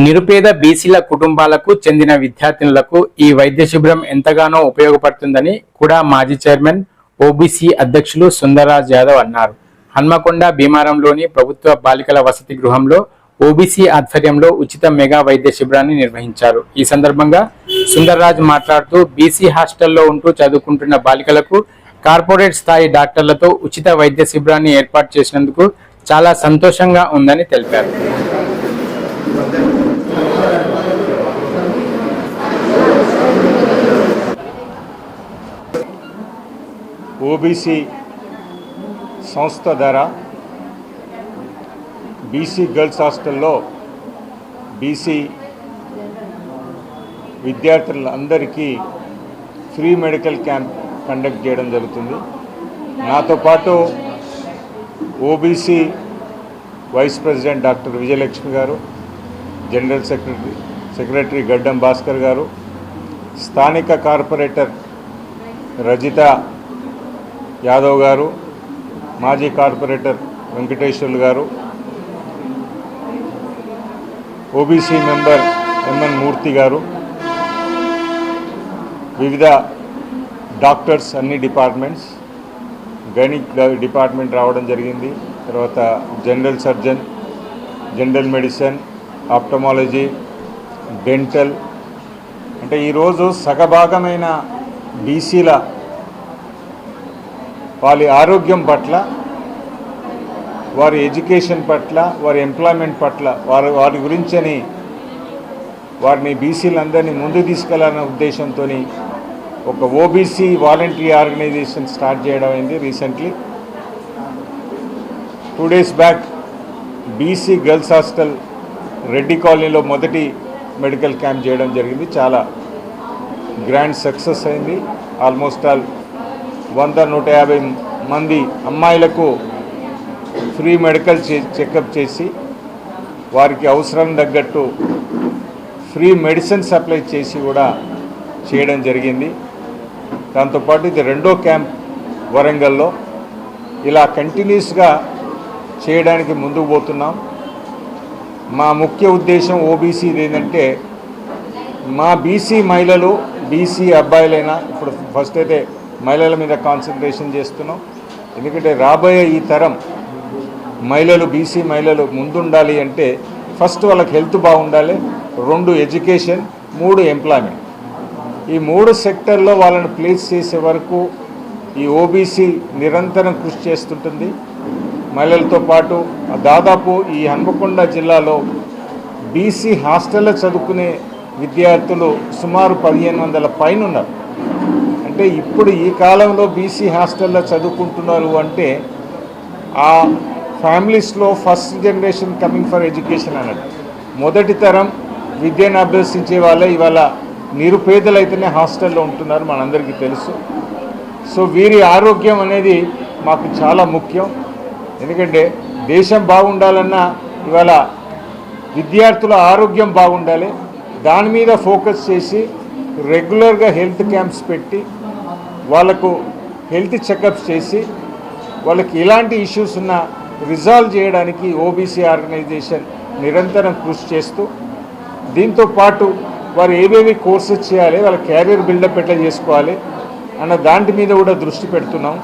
నిరుపేద బీసీల కుటుంబాలకు చెందిన విద్యార్థినులకు ఈ వైద్య శిబిరం ఎంతగానో ఉపయోగపడుతుందని కూడా మాజీ చైర్మన్ ఓబీసీ అధ్యక్షులు సుందరరాజ్ యాదవ్ అన్నారు. హన్మకొండ భీమారంలోని ప్రభుత్వ బాలికల వసతి గృహంలో ఓబీసీ ఆధ్వర్యంలో ఉచిత మెగా వైద్య శిబిరాన్ని నిర్వహించారు. ఈ సందర్భంగా సుందర్రాజ్ మాట్లాడుతూ బీసీ హాస్టల్లో ఉంటూ చదువుకుంటున్న బాలికలకు కార్పొరేట్ స్థాయి డాక్టర్లతో ఉచిత వైద్య శిబిరాన్ని ఏర్పాటు చేసినందుకు చాలా సంతోషంగా ఉందని తెలిపారు. ఓబీసీ సంస్థ ద్వారా బీసీ గర్ల్స్ హాస్టల్లో బీసీ విద్యార్థులందరికీ ఫ్రీ మెడికల్ క్యాంప్ కండక్ట్ చేయడం జరుగుతుంది. నాతో పాటు OBC vice president doctor Vijayalakshmi garu general secretary secretary గడ్డం భాస్కర్ గారు స్థానిక కార్పొరేటర్ రజిత యాదవ్ గారు మాజీ కార్పొరేటర్ వెంకటేశ్వర్లు గారు ఓబీసీ మెంబర్ ఎంఎన్ మూర్తి గారు వివిధ డాక్టర్స్ అన్ని డిపార్ట్మెంట్స్ గైనిక్ డిపార్ట్మెంట్ రావడం జరిగింది. తర్వాత general surgeon general medicine ophthalmology dental. అంటే ఈరోజు సగభాగమైన బీసీల వారి ఆరోగ్యం పట్ల వారి ఎడ్యుకేషన్ పట్ల వారి ఎంప్లాయ్మెంట్ పట్ల వారి వారి గురించని వారిని బీసీలందరినీ ముందు తీసుకెళ్ళాలనే ఉద్దేశంతో ఒక ఓబీసీ వాలంటరీ ఆర్గనైజేషన్ స్టార్ట్ చేయడం అయింది recently. Two days back BC girls hostel Reddy కాలనీలో మొదటి మెడికల్ క్యాంప్ చేయడం జరిగింది. చాలా గ్రాండ్ సక్సెస్ అయింది. ఆల్మోస్ట్ ఆల్ వంద నూట యాభై మంది అమ్మాయిలకు ఫ్రీ మెడికల్ చెకప్ చేసి వారికి అవసరం తగ్గట్టు ఫ్రీ మెడిసిన్ సప్లై చేసి కూడా చేయడం జరిగింది. దాంతోపాటు ఇది రెండో క్యాంప్ వరంగల్లో. ఇలా కంటిన్యూస్గా చేయడానికి ముందుకు పోతున్నాం. మా ముఖ్య ఉద్దేశం ఓబీసీది ఏంటంటే మా బీసీ మహిళలు బీసీ అబ్బాయిలైనా ఇప్పుడు ఫస్ట్ అయితే మహిళల మీద కాన్సన్ట్రేషన్ చేస్తున్నాం. ఎందుకంటే రాబోయే ఈ తరం మహిళలు బీసీ మహిళలు ముందుండాలి అంటే ఫస్ట్ వాళ్ళకి హెల్త్ బాగుండాలి రెండు ఎడ్యుకేషన్ మూడు ఎంప్లాయ్మెంట్ ఈ మూడు సెక్టర్లో వాళ్ళని ప్లేస్ చేసే వరకు ఈ ఓబీసీ నిరంతరం కృషి చేస్తుంటుంది. మహిళలతో పాటు దాదాపు ఈ హన్మకొండ జిల్లాలో బీసీ హాస్టల్లో చదువుకునే విద్యార్థులు సుమారు పదిహేను వందల పైన ఉన్నారు అంటే ఇప్పుడు ఈ కాలంలో బీసీ హాస్టల్లో చదువుకుంటున్నారు అంటే ఆ ఫ్యామిలీస్లో first generation coming for education అన్నట్టు. మొదటి తరం విద్యను అభ్యసించే వాళ్ళే ఇవాళ నిరుపేదలైతేనే హాస్టల్లో ఉంటున్నారు మనందరికీ తెలుసు. సో వీరి ఆరోగ్యం అనేది మాకు చాలా ముఖ్యం. ఎందుకంటే దేశం బాగుండాలన్నా ఇవాళ విద్యార్థుల ఆరోగ్యం బాగుండాలి. దాని మీద ఫోకస్ చేసి రెగ్యులర్గా హెల్త్ క్యాంప్స్ పెట్టి వాళ్ళకు హెల్త్ చెకప్స్ చేసి వాళ్ళకి ఎలాంటి ఇష్యూస్ ఉన్నా రిజాల్వ్ చేయడానికి ఓబీసీ ఆర్గనైజేషన్ నిరంతరం కృషి చేస్తూ దీంతో పాటు వారు ఏవేవి కోర్సెస్ చేయాలి వాళ్ళ క్యారియర్ బిల్డప్ ఎట్లా చేసుకోవాలి అన్న దాంట్ మీద కూడా దృష్టి పెడుతున్నాం.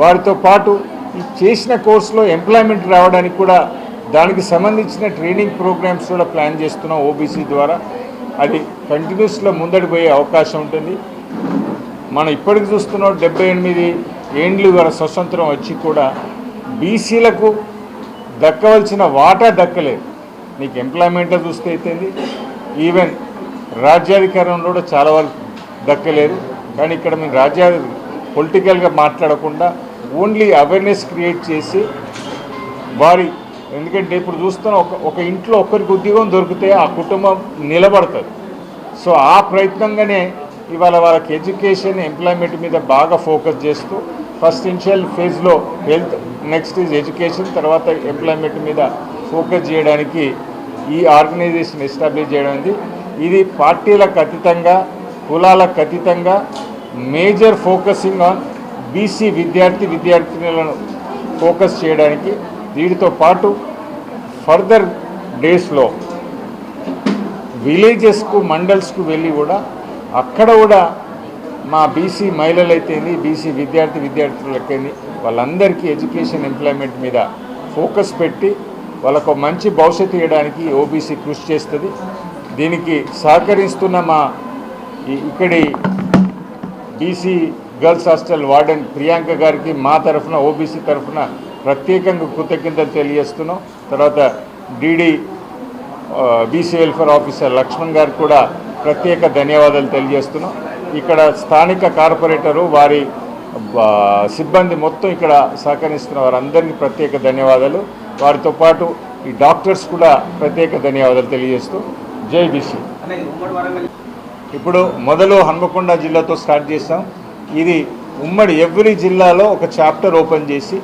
వారితో పాటు ఈ చేసిన కోర్సులో ఎంప్లాయ్మెంట్ రావడానికి కూడా దానికి సంబంధించిన ట్రైనింగ్ ప్రోగ్రామ్స్ కూడా ప్లాన్ చేస్తున్నాం ఓబీసీ ద్వారా. అది కంటిన్యూస్లో ముందడిపోయే అవకాశం ఉంటుంది. మనం ఇప్పటికి చూస్తున్నాం డెబ్బై ఎనిమిది ఏండ్లు గల స్వతంత్రం వచ్చి కూడా బీసీలకు దక్కవలసిన వాటా దక్కలేదు. నీకు ఎంప్లాయ్మెంట్లో చూస్తే అయితేంది. ఈవెన్ రాజ్యాధికారంలో కూడా చాలా వరకు దక్కలేదు. కానీ ఇక్కడ మేము రాజ్యా పొలిటికల్గా మాట్లాడకుండా ఓన్లీ అవేర్నెస్ క్రియేట్ చేసి వారి ఎందుకంటే ఇప్పుడు చూస్తున్న ఒక ఒక ఇంట్లో ఒక్కరికి ఉద్యోగం దొరికితే ఆ కుటుంబం నిలబడుతుంది. సో ఆ ప్రయత్నంగానే ఇవాళ వాళ్ళకి ఎడ్యుకేషన్ ఎంప్లాయ్మెంట్ మీద బాగా ఫోకస్ చేస్తూ ఫస్ట్ ఇనిషియల్ ఫేజ్లో హెల్త్ నెక్స్ట్ ఈజ్ ఎడ్యుకేషన్ తర్వాత ఎంప్లాయ్మెంట్ మీద ఫోకస్ చేయడానికి ఈ ఆర్గనైజేషన్ ఎస్టాబ్లిష్ చేయడం ఇది పార్టీలకు అతీతంగా కులాలకు అతీతంగా మేజర్ ఫోకసింగ్ ఆన్ బీసీ విద్యార్థి విద్యార్థినులను ఫోకస్ చేయడానికి. వీటితో పాటు ఫర్దర్ డేస్లో విలేజెస్కు మండల్స్కు వెళ్ళి కూడా అక్కడ కూడా మా బీసీ మహిళలు బీసీ విద్యార్థి విద్యార్థులకైంది వాళ్ళందరికీ ఎడ్యుకేషన్ ఎంప్లాయ్మెంట్ మీద ఫోకస్ పెట్టి వాళ్ళకు మంచి భవిష్యత్తు ఇవ్వడానికి ఓబీసీ కృషి చేస్తుంది. దీనికి సహకరిస్తున్న మా ఇక్కడి BC girls hostel warden Priyanka గారికి మా తరఫున ఓబీసీ తరఫున ప్రత్యేకంగా కృతజ్ఞతలు తెలియజేస్తున్నాం. తర్వాత DD BC welfare officer Lakshman garu కూడా ప్రత్యేక ధన్యవాదాలు తెలియజేస్తున్నాం. ఇక్కడ స్థానిక కార్పొరేటరు వారి సిబ్బంది మొత్తం ఇక్కడ సహకరిస్తున్న వారందరికీ ప్రత్యేక ధన్యవాదాలు. వారితో పాటు ఈ డాక్టర్స్ కూడా ప్రత్యేక ధన్యవాదాలు తెలియజేస్తూ జైబీసీ ఇప్పుడు మొదలు హన్మకొండ జిల్లాతో స్టార్ట్ చేస్తాం. ఇది ఉమ్మడి ఎవ్రీ జిల్లాలో ఒక చాప్టర్ ఓపెన్ చేసి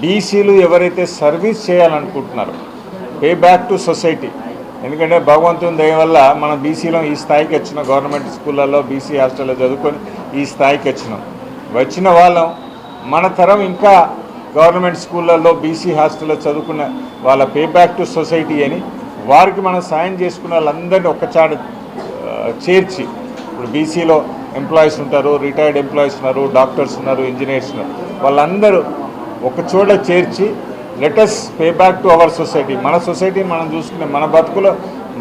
బీసీలు ఎవరైతే సర్వీస్ చేయాలనుకుంటున్నారో పే బ్యాక్ టు సొసైటీ ఎందుకంటే భగవంతుని దయ వల్ల మనం బీసీలో ఈ స్థాయికి వచ్చిన. గవర్నమెంట్ స్కూళ్ళల్లో బీసీ హాస్టల్లో చదువుకొని ఈ స్థాయికి వచ్చినాం. వచ్చిన వాళ్ళం మన తరం ఇంకా గవర్నమెంట్ స్కూళ్ళల్లో బీసీ హాస్టల్లో చదువుకున్న వాళ్ళ పే బ్యాక్ టు సొసైటీ అని వారికి మనం సాయం చేసుకున్న వాళ్ళందరినీ ఒక్కచాట చేర్చి ఇప్పుడు బీసీలో ఎంప్లాయీస్ ఉంటారు రిటైర్డ్ ఎంప్లాయీస్ ఉన్నారు డాక్టర్స్ ఉన్నారు ఇంజనీర్స్ ఉన్నారు. వాళ్ళందరూ ఒక చోట చేర్చి let's pay back to our society మన సొసైటీని మనం చూసుకునే మన బతుకులో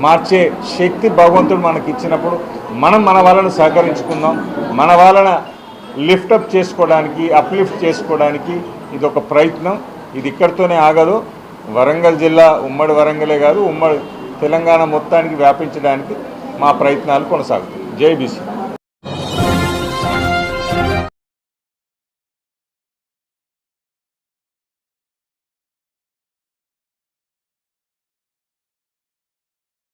మార్చే శక్తి భగవంతుడు మనకి ఇచ్చినప్పుడు మనం మన వాళ్ళని సహకరించుకుందాం. మన వాళ్ళని లిఫ్టప్ చేసుకోవడానికి అప్లిఫ్ట్ చేసుకోవడానికి ఇది ఒక ప్రయత్నం. ఇది ఇక్కడితోనే ఆగదు. వరంగల్ జిల్లా ఉమ్మడి వరంగలే కాదు ఉమ్మడి తెలంగాణ మొత్తానికి వ్యాపించడానికి మా ప్రయత్నాలు కొనసాగుతాయి. జై బీసీ.